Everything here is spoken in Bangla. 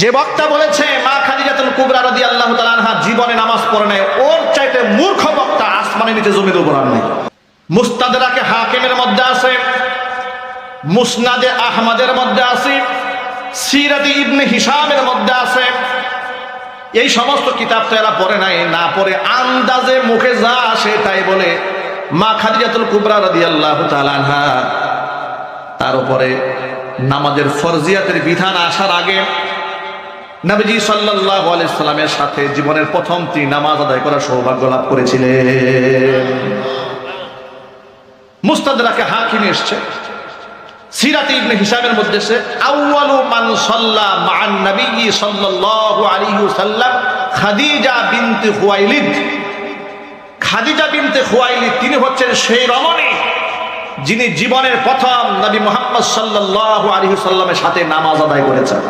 যে বক্তা বলেছে, মা খাদিজাতুল কুবরা তাআলা আনহা জীবনে নামাজ পড়ে নাই, ওর চাইতে মূর্খ বক্তা আসমানের নিচে জমির উপর আর নেই মুস্তাদরাকে হাকিমের মধ্যে আছে, মুসনাদে আহমদের মধ্যে আছে, সিরাতি ইবনে হিসামের মধ্যে আছে। এই সমস্ত কিতাব তো এরা পড়ে নাই, না পড়ে আন্দাজে মুখে যা আসে তাই বলে মা খাদিজাতুল কুবরা রাদিয়াল্লাহু তাআলা আনহা তার উপরে নামাজের ফরজিয়াতের বিধান আসার আগে নবীজি সাল্লাল্লাহু আলাইহি সাল্লামের সাথে জীবনের প্রথম তিনি নামাজ আদায় করার সৌভাগ্য লাভ করেছিলেন। মুস্তাদরাকে হাকিম এসছে। সিরাত ইবনে হিসাবের মধ্যে সে আউয়ালু মান সাল্লা মান নবী সাল্লাল্লাহু আলাইহি ওয়াসাল্লাম খাদিজা বিনতে খুয়াইলিদ। খাদিজা বিনতে খুয়াইলিদ, তিনি হচ্ছেন সেই রমণী যিনি জীবনের প্রথম নবী মোহাম্মদ সাল্লাল্লাহু আলাইহি সাল্লামের সাথে নামাজ আদায় করেছেন।